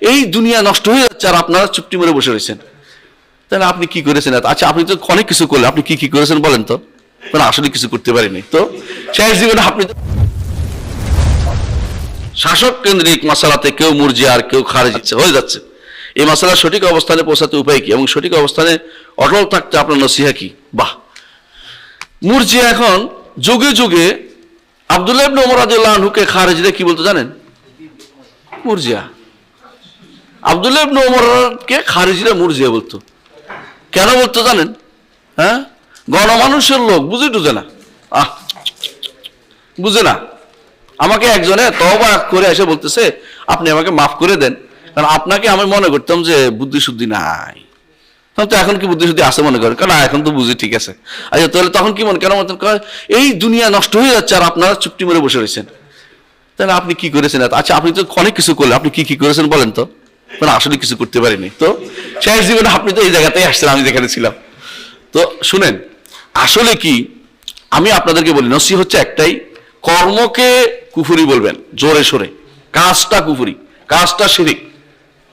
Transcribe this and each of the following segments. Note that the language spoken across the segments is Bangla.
এই দুনিয়া নষ্ট হয়ে যাচ্ছে আর আপনারা চুপটি মেরে বসে রয়েছেন। তাহলে আপনি কি করেছেন? আচ্ছা আপনি তো অনেক কিছু করলেন। আপনি কি কি করেছেন বলেন তো? মানে আসলে কিছু করতে পারিনি। তো শেষ জীবনে আপনি শাসক কেন্দ্রিক মশালাতে কেউ মুরজি আর কেউ খারেজ হয়ে যাচ্ছে। এই মশালা সঠিক অবস্থানে পৌঁছাতে উপায় কি? এবং সঠিক অবস্থানে অটল থাকতে আপনার নসিহা কি? বাহ! মুরজি এখন যুগে যুগে আব্দুল্লাহ ইবনে ওমর আনহুকে খারেজিরা কি বলতো জানেন? মুরজিয়া। আব্দুল্লাহ ইবনে ওমরকে খারেজিরা মুরজিয়া বলতো। কেন বলতো জানেন? হ্যাঁ? গণমানুষের লোক বুঝে টুঝে না আহ, বুঝে না। আমাকে একজনে তবা করে এসে বলতেছে, আপনি আমাকে মাফ করে দেন। কারণ আপনাকে আমি মনে করতাম যে বুদ্ধি শুদ্ধি নাই। তখন তো এখন কি বুদ্ধি শুদ্ধি আছে মনে করেন? কারণ এখন তো বুঝি, ঠিক আছে। আচ্ছা তাহলে তখন কি মনে, কেন মতন এই দুনিয়া নষ্ট হয়ে যাচ্ছে আর আপনারা চুপটি মেরে বসে রয়েছেন। তাহলে আপনি কি করেছেন আচ্ছা আপনি তো অনেক কিছু করলেন। আপনি কি কি করেছেন বলেন তো? মানে আসলে কিছু করতে পারিনি। তো শেষ জীবনে আপনি তো এই জায়গাতেই আসছেন, আমি যেখানে ছিলাম। তো শুনেন, আসলে কি, আমি আপনাদেরকে বলি নসি হচ্ছে একটাই, কর্মকে কুফুরি বলবেন, জোরে সোরে। কাজটা কুফুরি, কাজটা শিরিক।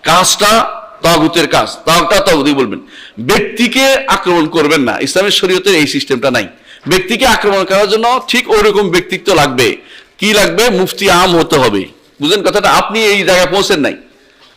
কাজটা তাগুতের কাজ, তাগটা তাগুতি বলবেন। ব্যক্তিকে আক্রমণ করবেন না, ইসলামের শরীয়তের এই সিস্টেমটা নাই। ব্যক্তিকে আক্রমণ করার জন্য ঠিক ওরকম ব্যক্তিত্ব লাগবে। কি লাগবে? মুফতি আম হতে হবে। বুঝেন কথাটা? আপনি এই জায়গায় পৌঁছেন নাই।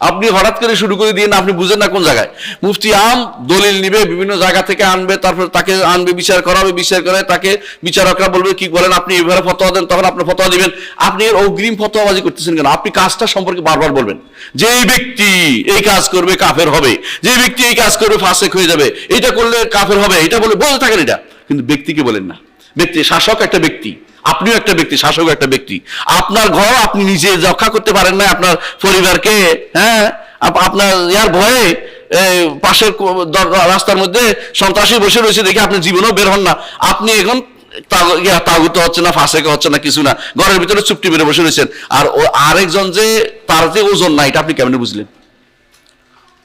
আপনি হঠাৎ করে শুরু করে দিয়ে না আপনি বুঝেন না কোন জায়গায়। মুফতি আম দলিল নিবে, বিভিন্ন জায়গা থেকে আনবে, তারপর তাকে আনবে, বিচার করাবে, বিচার করে তাকে বিচারকরা বলবে, কি বলেন আপনি? এভাবে ফতোয়া দেন, তখন আপনি ফতোয়া দিবেন। আপনি এর অগ্রিম ফতোয়াবাজি করতেছেন কেন? আপনি কাজটা সম্পর্কে বারবার বলবেন। যে ব্যক্তি এই কাজ করবে, কাফের হবে। যে ব্যক্তি এই কাজ করবে, ফাসেক হয়ে যাবে। এটা করলে কাফের হবে। এটা বলে বলতে থাকেন এটা। কিন্তু ব্যক্তিকে বলেন না। ব্যক্তি শাসক একটা ব্যক্তি আপনিও একটা ব্যক্তি শাসক একটা ব্যক্তি। আপনার ঘর আপনি নিজে রক্ষা করতে পারেন না আপনার পরিবারকে হ্যাঁ? আপনার ইয়ার ভয়ে পাশের রাস্তার মধ্যে সন্ত্রাসী বসে রয়েছে দেখে আপনি জীবনেও বের হন না। আপনি এখন তাগ- ইয়া, হচ্ছে না ফাঁসেকে হচ্ছে না কিছু না। ঘরের ভিতরে চুপটি মেরে বসে রয়েছেন। আর ও আরেকজন যে তার যে ওজন না এটা আপনি কেমনে বুঝলেন?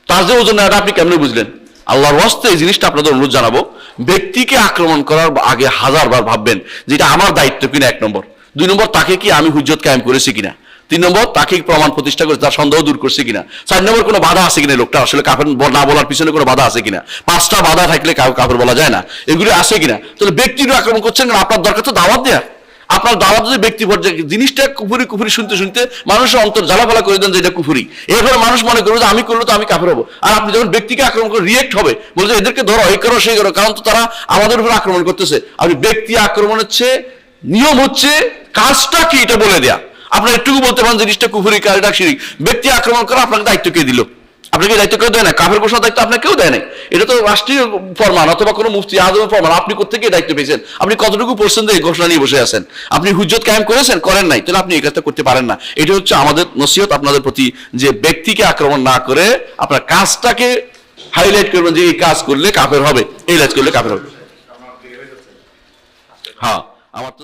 তার যে ওজন না এটা আপনি কেমনে বুঝলেন? আল্লাহর হস্তে এই জিনিসটা আপনাদের অনুরোধ জানাব। ব্যক্তিকে আক্রমণ করার আগে হাজারবার ভাববেন যেটা আমার দায়িত্ব কিনা এক নম্বর। দুই নম্বর, তাকে কি আমি হুজ্জত কায়েম করেছি কিনা? তিন নম্বর, তাকে প্রমাণ প্রতিষ্ঠা করে তার সন্দেহ দূর করছে কিনা? চার নম্বর, কোনো বাধা আছে কিনা লোকটা আসলে ব- না বলার পিছনে কোনো বাধা আছে কিনা? পাঁচটা বাধা থাকলে কাফের বলা যায় না। এগুলি আছে কিনা? তাহলে ব্যক্তির আক্রমণ করছেন আপনার দরকার তো দাওয়াত দেয়া আপনার দাওয়াত যদি ব্যক্তি পর্যায়ে জিনিসটা কুফুরি কুফুরি শুনতে শুনতে মানুষের অন্তর জ্বালাফালা করে দেন যে এটা কুফুরি। এরপরে মানুষ মনে করবে যে আমি করলে তো আমি কাফের হব। আর আপনি যখন ব্যক্তিকে আক্রমণ করে রিয়েক্ট হবে বলছে এদেরকে ধরো, এই করো, সেই করো, কারণ তো তারা আমাদের উপর আক্রমণ করতেছে। আপনি ব্যক্তি আক্রমণ হচ্ছে নিয়ম হচ্ছে কাজটা কি, এটা বলে দেয়া। আপনার একটুকু বলতে পারেন জিনিসটা কুফুরি কারিটা শিরিক। ব্যক্তি আক্রমণ করা আপনাকে দায়িত্ব কে দিল? আপনাকে দায়িত্ব কেউ দেয় না কাফের ঘোষণা দায়িত্ব আপনাকে কেউ দেয় নাই? এটা তো রাষ্ট্রীয় ফরমান অথবা কোনো মুফতি আদমের ফরমান আপনি কোথেকে দায়িত্ব পেয়েছেন? আপনি কতটুকু পড়ছেন এই ঘোষণা নিয়ে বসে আছেন? আপনি হুজ্জত কায়েম করেছেন? করেন নাই। তাহলে আপনি এই কাজটা করতে পারেন না। এটা হচ্ছে আমাদের নসিহত আপনাদের প্রতি যে ব্যক্তিকে আক্রমণ না করে আপনার কাজটাকে হাইলাইট করবেন যে এই কাজ করলে কাফের হবে এই কাজ করলে কাফের হবে। হ্যাঁ আমার তো